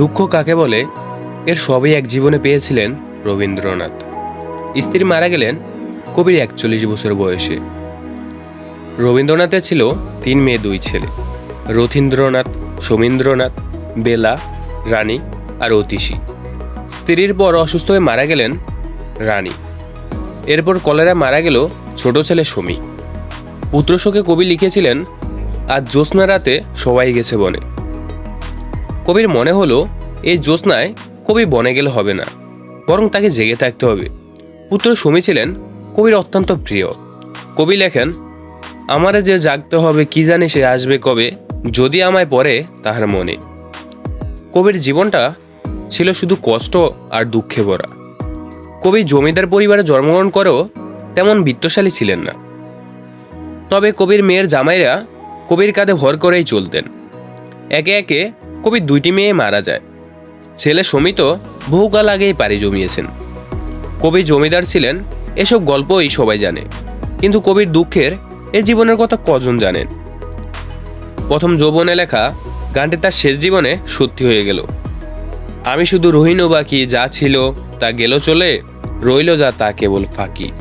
দুঃখ কাকে বলে, এর সবই এক জীবনে পেয়েছিলেন রবীন্দ্রনাথ। স্ত্রী মারা গেলেন কবির একচল্লিশ বছর বয়সে। রবীন্দ্রনাথের ছিল তিন মেয়ে, দুই ছেলে। রথীন্দ্রনাথ, সমীন্দ্রনাথ, বেলা, রানী আর অতিশী। স্ত্রীর পর অসুস্থ হয়ে মারা গেলেন রানী। এরপর কলেরা মারা গেল ছোট ছেলে সমী। পুত্রশোকে কবি লিখেছিলেন, আজ জ্যোৎস্না রাতে সবাই গেছে বনে। কবির মনে হলো, এই জ্যোৎস্নায় কবি বনে গেলে হবে না, বরং তাকে জেগে থাকতে হবে। পুত্র সুমি ছিলেন কবির অত্যন্ত প্রিয়। কবি লেখেন, আমারে যে জাগতে হবে কি জানি সে আসবে কবে, যদি আমায় পড়ে তাহার মনে। কবির জীবনটা ছিল শুধু কষ্ট আর দুঃখে ভরা। কবি জমিদার পরিবারে জন্মগ্রহণ করেও তেমন বিত্তশালী ছিলেন না। তবে কবির মেয়ের জামাইরা কবির কাঁধে ভর করেই চলতেন। একে একে কবির দুইটি মেয়ে মারা যায়। ছেলে সমিত বহুকাল আগেই পাড়ি জমিয়েছেন। কবি জমিদার ছিলেন, এসব গল্পই সবাই জানে। কিন্তু কবির দুঃখের এ জীবনের কথা কজন জানেন? প্রথম যৌবনে লেখা, গানটি তার শেষ জীবনে সত্যি হয়ে গেল। আমি শুধু রহিনও বাকি, যা ছিল তা গেল চলে, রইল যা তা কেবল ফাঁকি।